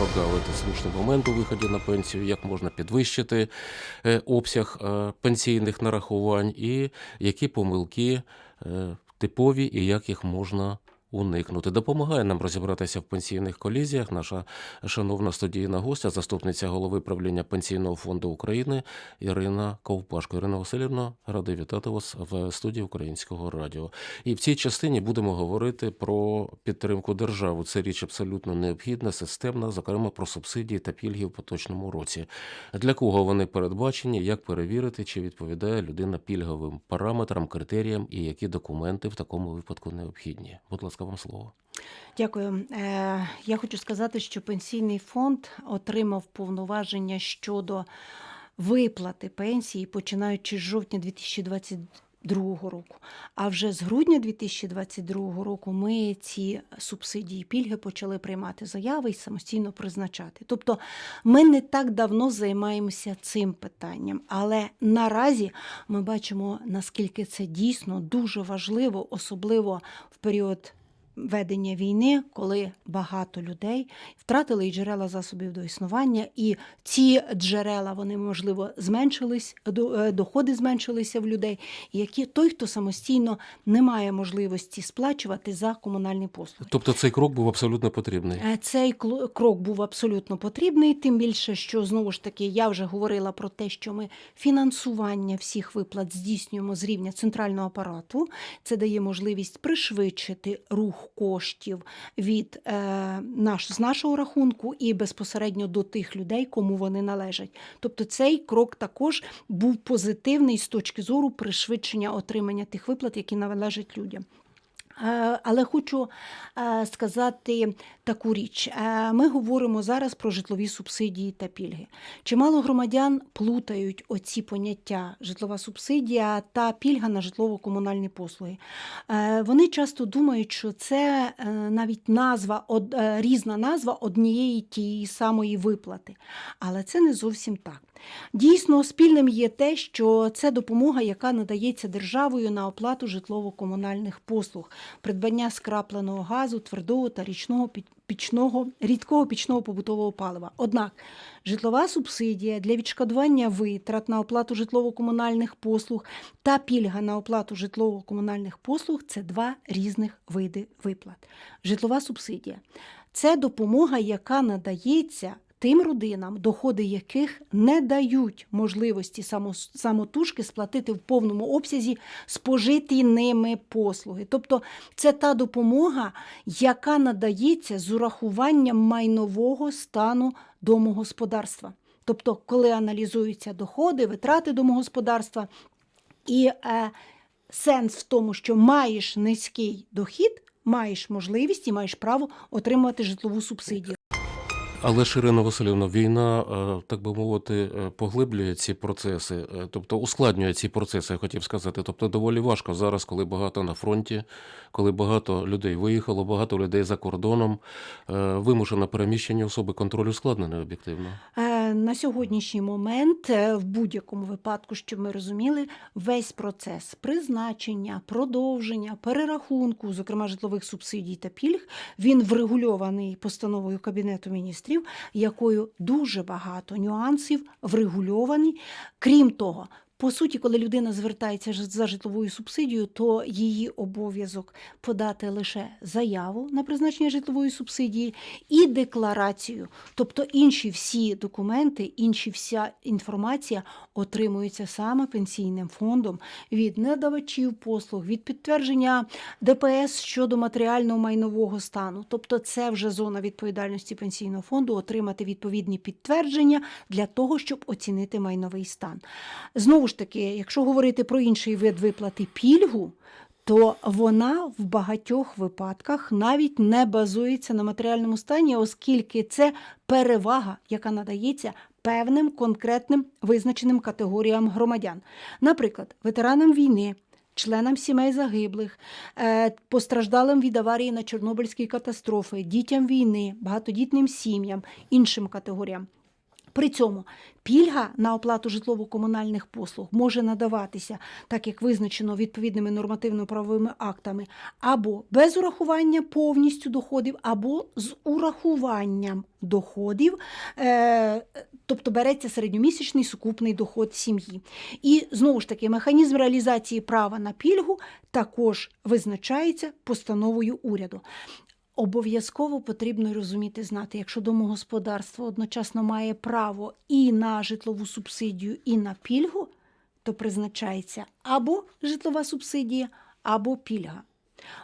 прогавити слушний момент у виході на пенсію, як можна підвищити е, обсяг е, пенсійних нарахувань, і які помилки е, типові і як їх можна уникнути. Допомагає нам розібратися в пенсійних колізіях наша шановна студійна гостя, заступниця голови правління Пенсійного фонду України Ірина Ковпашко. Ірина Васильівна, радий вітати вас в студії Українського радіо. І в цій частині будемо говорити про підтримку держави. Це річ абсолютно необхідна, системна, зокрема про субсидії та пільги в поточному році. Для кого вони передбачені, як перевірити, чи відповідає людина пільговим параметрам, критеріям і які документи в такому випадку необхідні. Будь ласка, вам слово. Дякую. Е, Я хочу сказати, що пенсійний фонд отримав повноваження щодо виплати пенсії, починаючи з жовтня 2022 року. А вже з грудня 2022 року ми ці субсидії пільги почали приймати заяви і самостійно призначати. Тобто ми не так давно займаємося цим питанням, але наразі ми бачимо, наскільки це дійсно дуже важливо, особливо в період ведення війни, коли багато людей втратили і джерела засобів до існування, і ці джерела вони можливо зменшились, е, доходи зменшилися в людей, які той, хто самостійно не має можливості сплачувати за комунальні послуги. Тобто цей крок був абсолютно потрібний. Е, Цей крок був абсолютно потрібний, тим більше, що знову ж таки я вже говорила про те, що ми фінансування всіх виплат здійснюємо з рівня центрального апарату. Це дає можливість пришвидшити рух коштів від е, наш, з нашого рахунку і безпосередньо до тих людей, кому вони належать. Тобто цей крок також був позитивний з точки зору пришвидшення отримання тих виплат, які належать людям. Е, Але хочу е, сказати таку річ. Е, Ми говоримо зараз про житлові субсидії та пільги. Чимало громадян плутають оці поняття житлова субсидія та пільга на житлово-комунальні послуги. Вони часто думають, що це навіть назва, різна назва однієї тієї самої виплати. Але це не зовсім так. Дійсно, спільним є те, що це допомога, яка надається державою на оплату житлово-комунальних послуг, придбання скрапленого газу, твердого та річного пі- пічного, рідкого пічного побутового палива. Однак житлова субсидія для відшкодування витрат на оплату житлово-комунальних послуг та пільга на оплату житлово-комунальних послуг це два різних види виплат. Житлова субсидія це допомога, яка надається тим родинам, доходи яких не дають можливості самотужки сплатити в повному обсязі спожиті ними послуги. Тобто це та допомога, яка надається з урахуванням майнового стану домогосподарства. Тобто, коли аналізуються доходи, витрати домогосподарства, і е, сенс в тому, що маєш низький дохід, маєш можливість і маєш право отримувати житлову субсидію. Але ж, Ірина Васильівна, війна, е, так би мовити, е, поглиблює ці процеси, е, тобто ускладнює ці процеси, я хотів сказати. Тобто доволі важко зараз, коли багато на фронті, коли багато людей виїхало, багато людей за кордоном, вимушено переміщення особи, контроль ускладнений об'єктивно. На сьогоднішній момент, е, в будь-якому випадку, щоб ми розуміли, весь процес призначення, продовження, перерахунку, зокрема житлових субсидій та пільг, він врегульований постановою Кабінету міністрів, якою дуже багато нюансів врегульовані. Крім того, по суті, коли людина звертається за житловою субсидією, то її обов'язок подати лише заяву на призначення житлової субсидії і декларацію. Тобто інші всі документи, інші вся інформація отримується саме пенсійним фондом від надавачів послуг, від підтвердження ДПС щодо матеріально-майнового стану. Тобто, це вже зона відповідальності пенсійного фонду отримати відповідні підтвердження для того, щоб оцінити майновий стан. Знову ж таки, якщо говорити про інший вид виплати пільгу, то вона в багатьох випадках навіть не базується на матеріальному стані, оскільки це перевага, яка надається певним конкретним визначеним категоріям громадян. Наприклад, ветеранам війни. Членам сімей загиблих, е, постраждалим від аварії на Чорнобильській катастрофи, дітям війни, багатодітним сім'ям, іншим категоріям. При цьому пільга на оплату житлово-комунальних послуг може надаватися, так як визначено відповідними нормативно-правовими актами, або без урахування повністю доходів, або з урахуванням доходів, е, тобто береться середньомісячний сукупний доход сім'ї. І знову ж таки, механізм реалізації права на пільгу також визначається постановою уряду. Обов'язково потрібно розуміти, знати, якщо домогосподарство одночасно має право і на житлову субсидію, і на пільгу, то призначається або житлова субсидія, або пільга.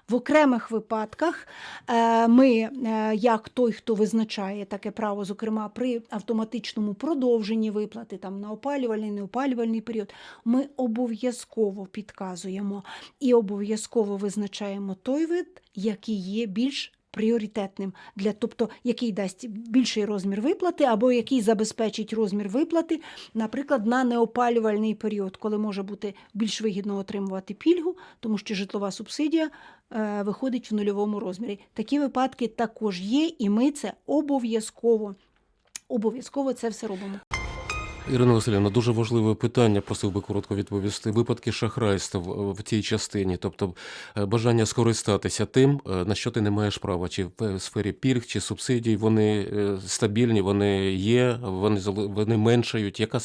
В окремих випадках е, ми, е, як той, хто визначає таке право, зокрема при автоматичному продовженні виплати там на опалювальний, неопалювальний період, ми обов'язково підказуємо і обов'язково визначаємо той вид, який є більш пріоритетним для тобто який дасть більший розмір виплати, або який забезпечить розмір виплати, наприклад, на неопалювальний період, коли може бути більш вигідно отримувати пільгу, тому що житлова субсидія е, виходить в нульовому розмірі. Такі випадки також є, і ми це обов'язково. Обов'язково це все робимо. Ірина Васильівна, дуже важливе питання, просив би коротко відповісти. Випадки шахрайства в- цій частині, тобто е, бажання скористатися тим, е, на що ти не маєш права, чи в сфері пільг, чи субсидій, вони е, стабільні, вони є, вони вони меншають. Яка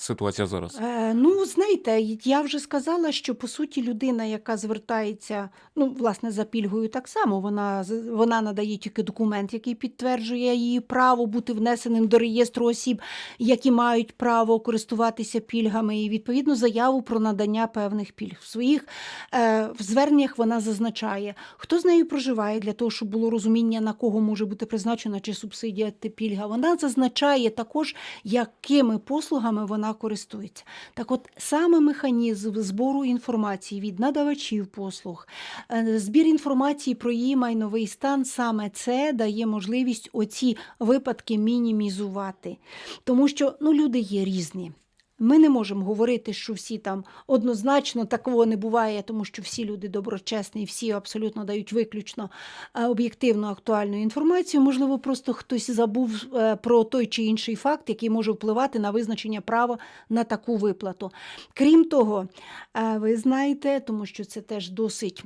ситуація зараз? Е, ну, знаєте, я вже сказала, що по суті людина, яка звертається, ну, власне, за пільгою так само, вона, вона надає тільки документ, який підтверджує її право бути внесеним до реєстру осіб, які мають право користуватися пільгами, і відповідно заяву про надання певних пільг. В своїх е, в зверненнях вона зазначає, хто з нею проживає для того, щоб було розуміння, на кого може бути призначена чи субсидія, чи пільга. Вона зазначає також, якими послугами вона користується. Так от саме механізм збору інформації від надавачів послуг, е, збір інформації про її майновий стан, саме це дає можливість оці випадки мінімізувати. Тому що ну, люди є різні. Ми не можемо говорити, що всі там однозначно такого не буває, тому що всі люди доброчесні, всі абсолютно дають виключно е, об'єктивну актуальну інформацію. Можливо, просто хтось забув е, про той чи інший факт, який може впливати на визначення права на таку виплату. Крім того, е, ви знаєте, тому що це теж досить.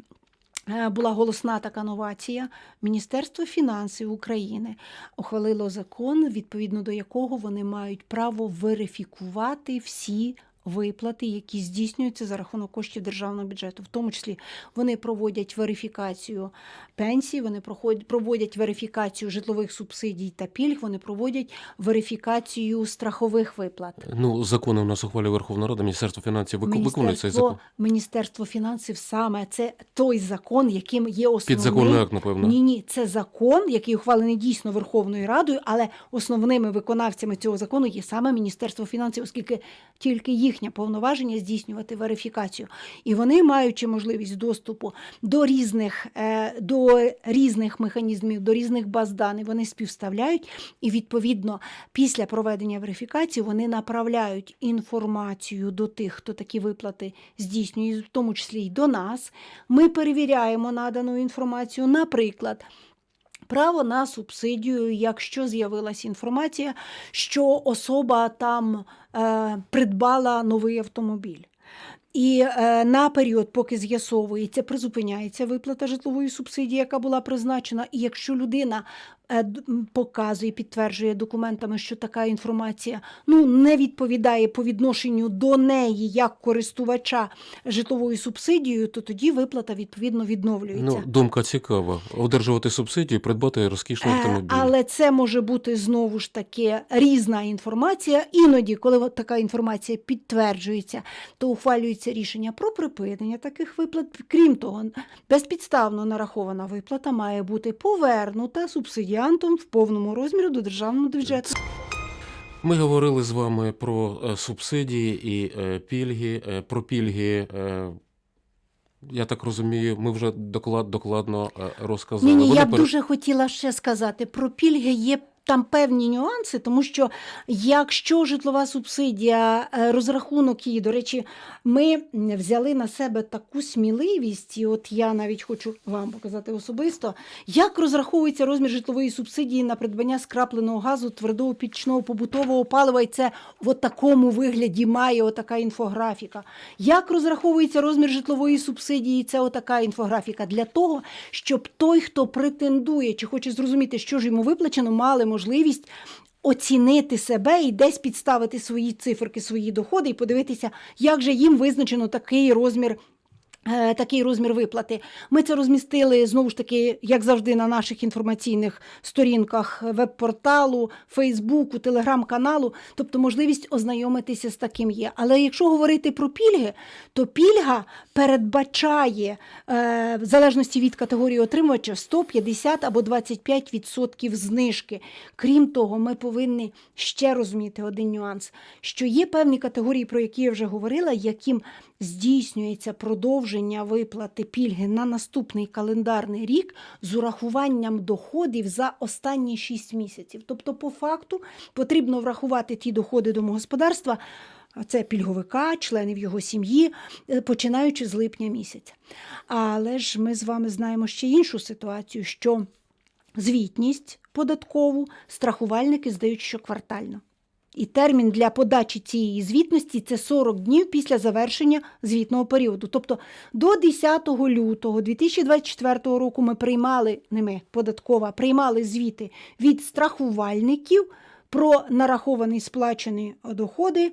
Е, Була голосна така новація. Міністерство фінансів України ухвалило закон, відповідно до якого вони мають право верифікувати всі виплати, які здійснюються за рахунок коштів державного бюджету. В тому числі вони проводять верифікацію пенсій, вони проводять верифікацію житлових субсидій та пільг, вони проводять верифікацію страхових виплат. Ну, закони у нас ухвалює Верховна Рада, Міністерство фінансів виконує цей закон. Міністерство фінансів саме це той закон, яким є основний. Підзаконний акт, напевно. Ні, ні, це закон, який ухвалений дійсно Верховною Радою, але основними виконавцями цього закону є саме Міністерство фінансів, оскільки тільки їхнє повноваження здійснювати верифікацію. І вони, маючи можливість доступу до різних, е, до різних механізмів, до різних баз даних, вони співставляють, і відповідно після проведення верифікації вони направляють інформацію до тих, хто такі виплати здійснює, в тому числі й до нас. Ми перевіряємо надану інформацію. Наприклад, Право на субсидію, якщо з'явилася інформація, що особа там е, придбала новий автомобіль. І е, на період, поки з'ясовується, призупиняється виплата житлової субсидії, яка була призначена. І якщо людина показує, підтверджує документами, що така інформація ну, не відповідає по відношенню до неї як користувача житловою субсидією, то тоді виплата відповідно відновлюється. Ну, думка цікава. Одержувати субсидію, придбати розкішний Е, автомобіль. Але це може бути знову ж таки різна інформація. Іноді, коли така інформація підтверджується, то ухвалюється рішення про припинення таких виплат. Крім того, безпідставно нарахована виплата має бути повернута субсидіантом в повному розмірі до державного бюджету. Ми говорили з вами про е, субсидії і е, пільги. Е, Про пільги, я так розумію, ми вже доклад, докладно розказали. Ні, ні, Вони я б пер... дуже хотіла ще сказати про пільги. Є там певні нюанси, тому що якщо житлова субсидія, е, розрахунок її, до речі, ми взяли на себе таку сміливість, і от я навіть хочу вам показати особисто, як розраховується розмір житлової субсидії на придбання скрапленого газу, твердого пічного побутового палива, і це в такому вигляді має отака інфографіка. Як розраховується розмір житлової субсидії, це отака інфографіка для того, щоб той, хто претендує чи хоче зрозуміти, що ж йому виплачено, мали можливість оцінити себе і десь підставити свої циферки, свої доходи і подивитися, як же їм визначено такий розмір. Е, Такий розмір виплати. Ми це розмістили знову ж таки, як завжди, на наших інформаційних сторінках веб-порталу, Фейсбуку, телеграм-каналу. Тобто можливість ознайомитися з таким є. Але якщо говорити про пільги, то пільга передбачає, е, в залежності від категорії отримувача, 150 або 25% знижки. Крім того, ми повинні ще розуміти один нюанс, що є певні категорії, про які я вже говорила, яким здійснюється продовження виплати пільги на наступний календарний рік з урахуванням доходів за останні 6 місяців. Тобто, по факту, потрібно врахувати ті доходи домогосподарства. Це пільговика, членів його сім'ї, е, починаючи з липня місяця. Але ж ми з вами знаємо ще іншу ситуацію, що звітність податкову страхувальники здають щоквартально. І термін для подачі цієї звітності це 40 днів після завершення звітного періоду. Тобто до 10 лютого 2024 року ми приймали, не ми, податкова, приймали звіти від страхувальників про нараховані сплачені доходи,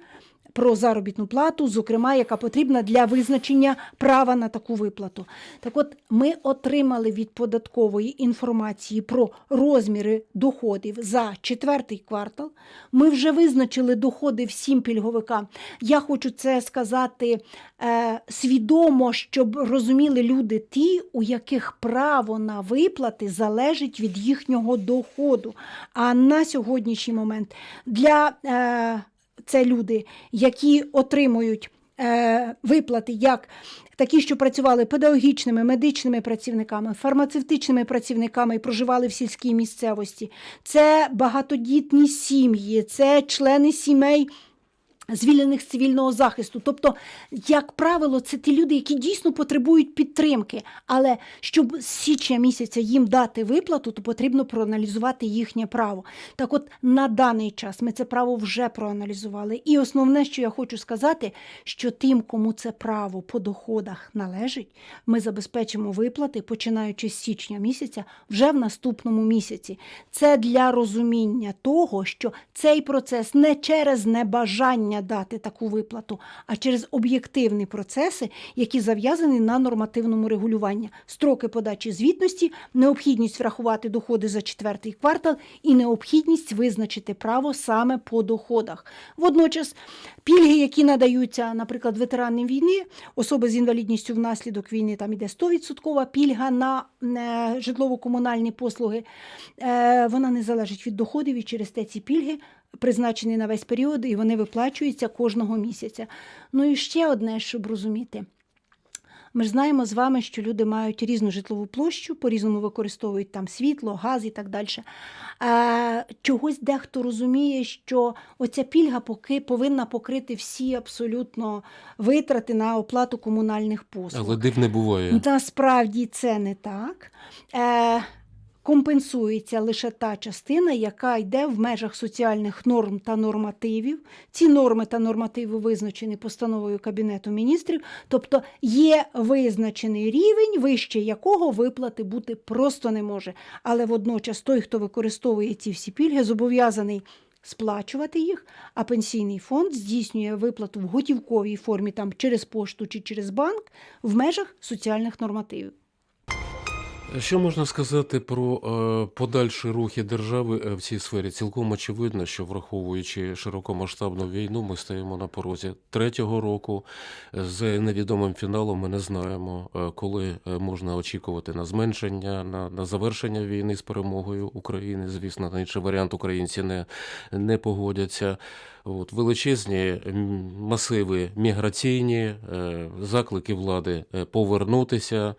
про заробітну плату, зокрема, яка потрібна для визначення права на таку виплату. Так от ми отримали від податкової інформації про розміри доходів за четвертий квартал. Ми вже визначили доходи всім пільговикам. Я хочу це сказати е, свідомо, щоб розуміли люди ті, у яких право на виплати залежить від їхнього доходу. А на сьогоднішній момент для е, це люди, які отримують е, виплати як такі, що працювали педагогічними, медичними працівниками, фармацевтичними працівниками і проживали в сільській місцевості. Це багатодітні сім'ї, це члени сімей. Звільнених з цивільного захисту. Тобто, як правило, це ті люди, які дійсно потребують підтримки. Але щоб з січня місяця їм дати виплату, то потрібно проаналізувати їхнє право. Так от на даний час ми це право вже проаналізували. І основне, що я хочу сказати, що тим, кому це право по доходах належить, ми забезпечимо виплати, починаючи з січня місяця, вже в наступному місяці. Це для розуміння того, що цей процес не через небажання дати таку виплату, а через об'єктивні процеси, які зав'язані на нормативному регулюванні. Строки подачі звітності, необхідність врахувати доходи за четвертий квартал і необхідність визначити право саме по доходах. Водночас пільги, які надаються, наприклад, ветеранам війни, особи з інвалідністю внаслідок війни, там іде 100% пільга на е, житлово-комунальні послуги, е, вона не залежить від доходів і через те ці пільги призначені на весь період, і вони виплачуються кожного місяця. Ну і ще одне, щоб розуміти. Ми ж знаємо з вами, що люди мають різну житлову площу, по-різному використовують там світло, газ і так далі. Е, чогось дехто розуміє, що оця пільга поки повинна покрити всі абсолютно витрати на оплату комунальних послуг. Але див не буває. Насправді це не так. Е, компенсується лише та частина, яка йде в межах соціальних норм та нормативів. Ці норми та нормативи визначені постановою Кабінету міністрів, тобто є визначений рівень, вище якого виплати бути просто не може. Але водночас той, хто використовує ці всі пільги, зобов'язаний. Сплачувати їх, а пенсійний фонд здійснює виплату в готівковій формі там через пошту чи через банк в межах соціальних нормативів. Що можна сказати про е, подальші рухи держави е, в цій сфері? Цілком очевидно, що враховуючи широкомасштабну війну, ми стоїмо на порозі третього року. З невідомим фіналом ми не знаємо, е, коли можна очікувати на зменшення, на, на завершення війни з перемогою України. Звісно, на інший варіант українці не, не погодяться. От, величезні масиви міграційні, е, заклики влади е, повернутися.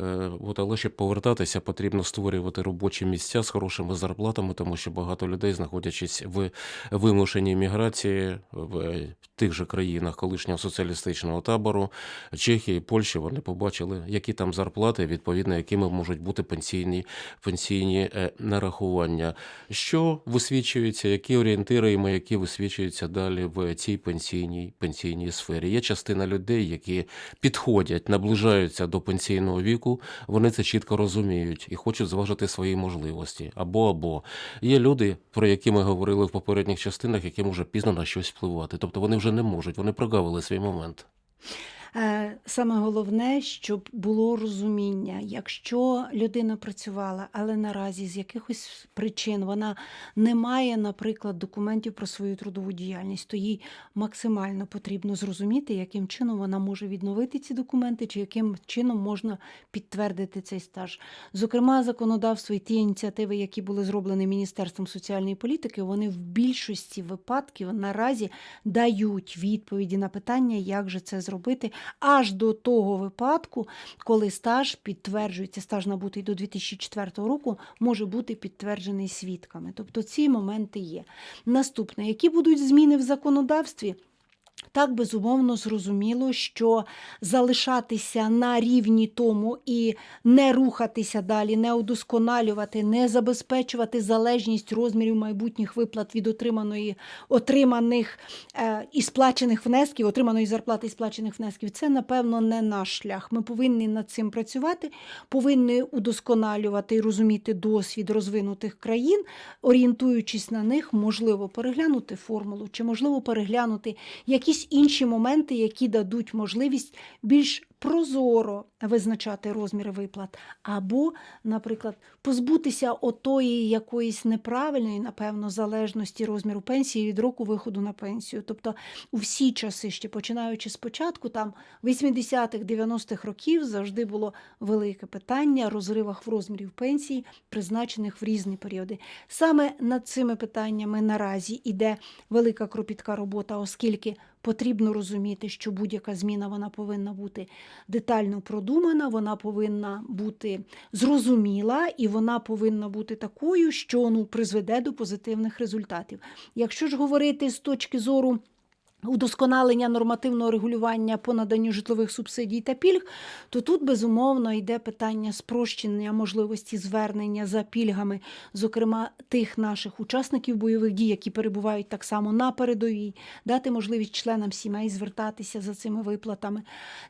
Е, От, але щоб повертатися, потрібно створювати робочі місця з хорошими зарплатами, тому що багато людей, знаходячись в вимушеній міграції в тих же країнах колишнього соціалістичного табору, Чехії, Польщі, вони побачили, які там зарплати, відповідно, якими можуть бути пенсійні, пенсійні нарахування. Що висвічується, які орієнтири і маяки висвічуються далі в цій пенсійній, пенсійній сфері? Є частина людей, які підходять, наближаються до пенсійного віку, вони це чітко розуміють і хочуть зважити свої можливості. Або або є люди, про які ми говорили в попередніх частинах, яким вже пізно на щось впливати. Тобто вони вже не можуть, вони прогавили свій момент. Е, Саме головне, щоб було розуміння, якщо людина працювала, але наразі з якихось причин вона не має, наприклад, документів про свою трудову діяльність, то їй максимально потрібно зрозуміти, яким чином вона може відновити ці документи, чи яким чином можна підтвердити цей стаж. Зокрема, законодавство і ті ініціативи, які були зроблені Міністерством соціальної політики, вони в більшості випадків наразі дають відповіді на питання, як же це зробити, аж до того випадку, коли стаж підтверджується, стаж набутий до 2004 року, може бути підтверджений свідками. Тобто ці моменти є. Наступне, які будуть зміни в законодавстві? Так, безумовно, зрозуміло, що залишатися на рівні тому і не рухатися далі, не удосконалювати, не забезпечувати залежність розмірів майбутніх виплат від отриманої, отриманих е, і сплачених внесків, отриманої зарплати і сплачених внесків, це, напевно, не наш шлях. Ми повинні над цим працювати, повинні удосконалювати і розуміти досвід розвинутих країн, орієнтуючись на них, можливо, переглянути формулу, чи можливо переглянути якісь інші моменти, які дадуть можливість більш прозоро визначати розміри виплат, або, наприклад, позбутися отої якоїсь неправильної, напевно, залежності розміру пенсії від року виходу на пенсію. Тобто у всі часи, ще починаючи з початку, там 80-х, 90-х років завжди було велике питання розривах в розмірів пенсій, призначених в різні періоди. Саме над цими питаннями наразі іде велика кропітка робота, оскільки потрібно розуміти, що будь-яка зміна вона повинна бути детально продумана, вона повинна бути зрозуміла і вона повинна бути такою, що ну, призведе до позитивних результатів. Якщо ж говорити з точки зору удосконалення нормативного регулювання по наданню житлових субсидій та пільг, то тут безумовно йде питання спрощення можливості звернення за пільгами, зокрема тих наших учасників бойових дій, які перебувають так само на передовій, дати можливість членам сімей звертатися за цими виплатами.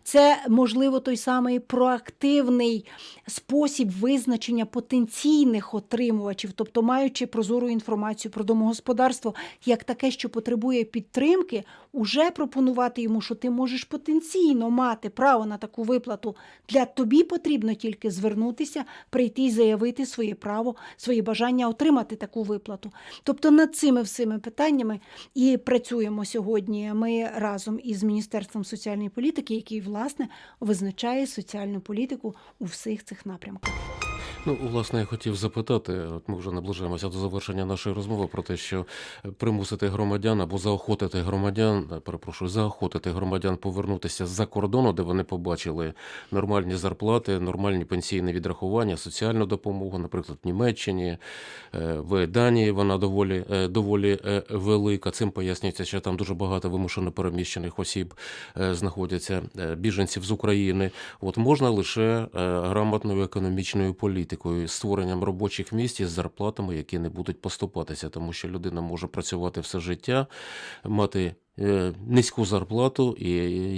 Це можливо той самий проактивний спосіб визначення потенційних отримувачів, тобто маючи прозору інформацію про домогосподарство як таке, що потребує підтримки, уже пропонувати йому, що ти можеш потенційно мати право на таку виплату. Для тобі потрібно тільки звернутися, прийти і заявити своє право, своє бажання отримати таку виплату. Тобто над цими всіми питаннями і працюємо сьогодні. Ми разом із Міністерством соціальної політики, який власне визначає соціальну політику у всіх цих напрямках. Ну, власне, я хотів запитати, от ми вже наближаємося до завершення нашої розмови про те, що примусити громадян або заохотити громадян, е, перепрошую, заохотити громадян повернутися з-за кордону, де вони побачили нормальні зарплати, нормальні пенсійні відрахування, соціальну допомогу, наприклад, в Німеччині, е, в Данії вона доволі, е, доволі велика. Цим пояснюється, що там дуже багато вимушено переміщених осіб знаходяться, біженців з України. От можна лише грамотною економічною політикою, створенням робочих місць із зарплатами, які не будуть поступатися, тому що людина може працювати все життя, мати низьку зарплату, і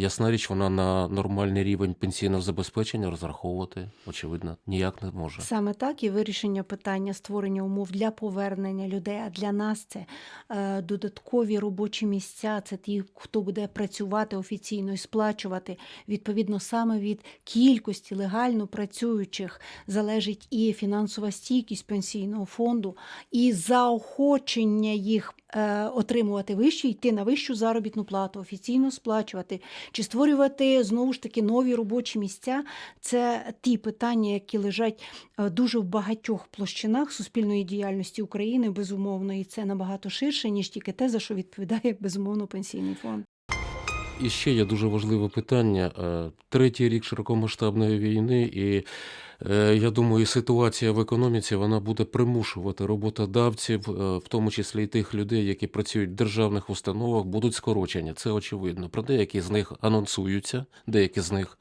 ясна річ, вона на нормальний рівень пенсійного забезпечення розраховувати, очевидно, ніяк не може. Саме так і вирішення питання створення умов для повернення людей. А для нас це е, додаткові робочі місця. Це ті, хто буде працювати офіційно і сплачувати. Відповідно, саме від кількості легально працюючих залежить і фінансова стійкість пенсійного фонду, і заохочення їх е, отримувати вищу, йти на вищу заробітну плату, офіційно сплачувати, чи створювати знову ж таки нові робочі місця. Це ті питання, які лежать е, дуже в багатьох площинах суспільної діяльності України, безумовно, і це набагато ширше, ніж тільки те, за що відповідає безумовно пенсійний фонд. І ще є дуже важливе питання. Е, Третій рік широкомасштабної війни, і е, я думаю, ситуація в економіці вона буде примушувати роботодавців, е, в тому числі і тих людей, які працюють в державних установах, будуть скорочені. Це очевидно. Про деякі з них анонсуються, деякі з них,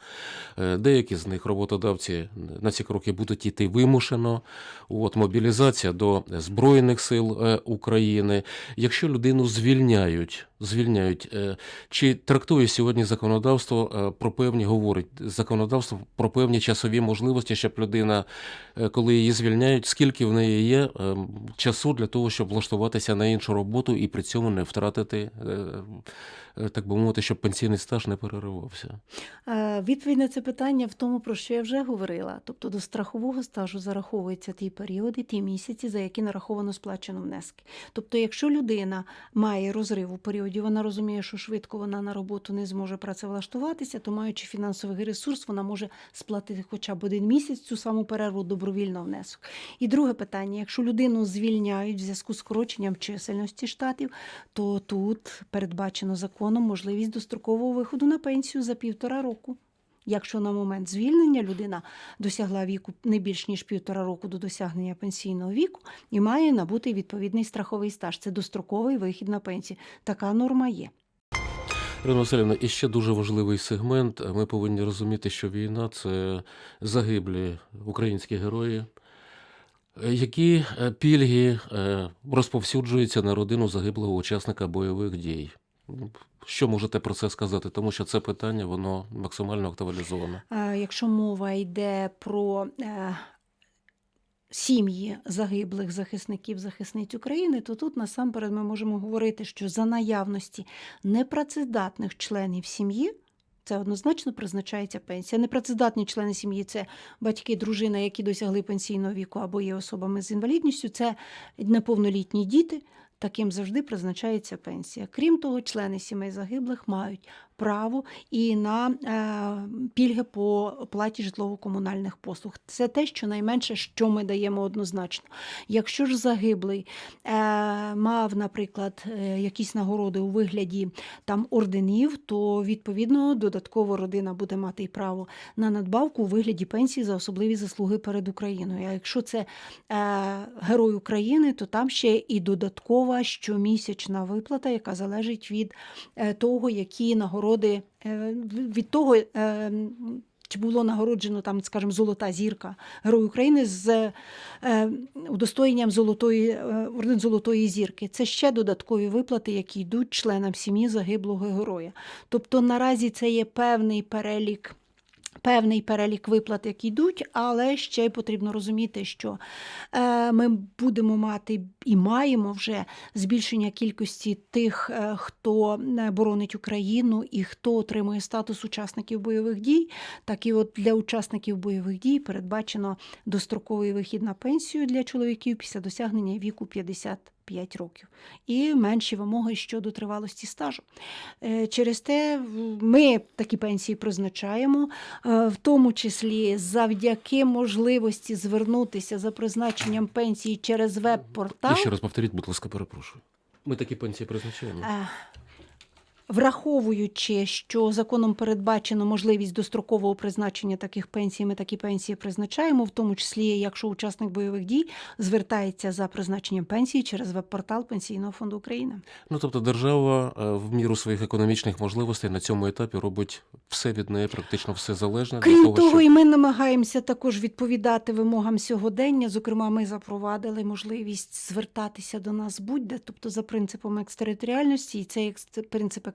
е, деякі з них роботодавці на ці кроки будуть йти вимушено. От мобілізація до Збройних сил е, України. Якщо людину звільняють, звільняють, е, чи трактує сьогодні законодавство е, про певні говорить законодавство про певні часові можливості, щоб людина, е, коли її звільняють, скільки в неї є часу для того, щоб влаштуватися на іншу роботу і при цьому не втратити, так би мовити, щоб пенсійний стаж не переривався. Відповідь на це питання в тому, про що я вже говорила. Тобто до страхового стажу зараховуються ті періоди, ті місяці, за які нараховано сплачено внески. Тобто, якщо людина має розрив у періоді, вона розуміє, що швидко вона на роботу не зможе працевлаштуватися, то маючи фінансовий ресурс, вона може сплатити хоча б один місяць цю саму перерву добровільно внесок. І друге питання: якщо людину звільняють в зв'язку з скороченням чисельності штатів, то тут передбачено законом можливість дострокового виходу на пенсію за півтора року. Якщо на момент звільнення людина досягла віку не більш ніж півтора року до досягнення пенсійного віку і має набути відповідний страховий стаж, це достроковий вихід на пенсію. Така норма є. Ірина Васильівна, і ще дуже важливий сегмент. Ми повинні розуміти, що війна це загиблі українські герої. Які е, пільги е, розповсюджуються на родину загиблого учасника бойових дій? Що можете про це сказати? Тому що це питання воно максимально актуалізоване. Якщо мова йде про е, сім'ї загиблих захисників, захисниць України, то тут насамперед ми можемо говорити, що за наявності непрацездатних членів сім'ї. Це однозначно призначається пенсія. Непрацездатні члени сім'ї це батьки, дружина, які досягли пенсійного віку або є особами з інвалідністю, це неповнолітні діти. Таким завжди призначається пенсія. Крім того, члени сімей загиблих мають право і на е, пільги по оплаті житлово-комунальних послуг. Це те, що найменше, що ми даємо однозначно. Якщо ж загиблий е, мав, наприклад, е, якісь нагороди у вигляді там орденів, то відповідно додатково родина буде мати і право на надбавку у вигляді пенсії за особливі заслуги перед Україною. А якщо це герой України, то там ще і додаткова щомісячна виплата, яка залежить від того, які нагороди е, від того. е, Чи було нагороджено там, скажімо, золота зірка Герой України з е, удостоєнням золотої орден Золотої зірки? Це ще додаткові виплати, які йдуть членам сім'ї загиблого героя. Тобто наразі це є певний перелік. Певний перелік виплат, які йдуть, але ще й потрібно розуміти, що е, ми будемо мати і маємо вже збільшення кількості тих, е, хто е, боронить Україну і хто отримує статус учасників бойових дій. Так і от для учасників бойових дій передбачено достроковий вихід на пенсію для чоловіків після досягнення віку 50 5 років і менші вимоги щодо тривалості стажу. Е, Через те ми такі пенсії призначаємо, е, в тому числі завдяки можливості звернутися за призначенням пенсії через веб-портал. І ще раз повторіть, будь ласка, перепрошую. Ми такі пенсії призначаємо. Е, Враховуючи, що законом передбачено можливість дострокового призначення таких пенсій, ми такі пенсії призначаємо, в тому числі, якщо учасник бойових дій звертається за призначенням пенсії через веб-портал Пенсійного фонду України. Ну тобто держава е, в міру своїх економічних можливостей на цьому етапі робить все від неї, практично все залежне для Крім того, того, щоб і ми намагаємося також відповідати вимогам сьогодення. Зокрема, ми запровадили можливість звертатися до нас будь-де, тобто за принципом екстериторіальності, і цей екс-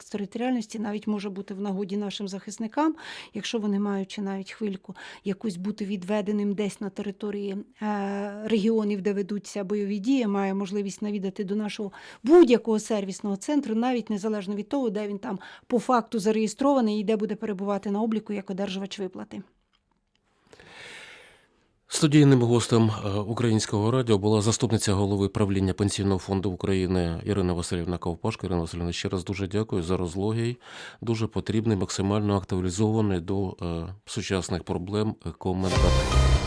принцип екстериторіальності навіть може бути в нагоді нашим захисникам, якщо вони маючи навіть хвильку якусь бути відведеним десь на території е, регіонів, де ведуться бойові дії, має можливість навідати до нашого будь-якого сервісного центру, навіть незалежно від того, де він там по факту зареєстрований і де буде перебувати на обліку як одержувач виплати. Студійним гостем е, українського радіо була заступниця голови правління Пенсійного фонду України Ірина Васильівна Ковпашко. Ірина Васильівна, ще раз дуже дякую за розлогий, дуже потрібний, максимально актуалізований до е, сучасних проблем е, коментар.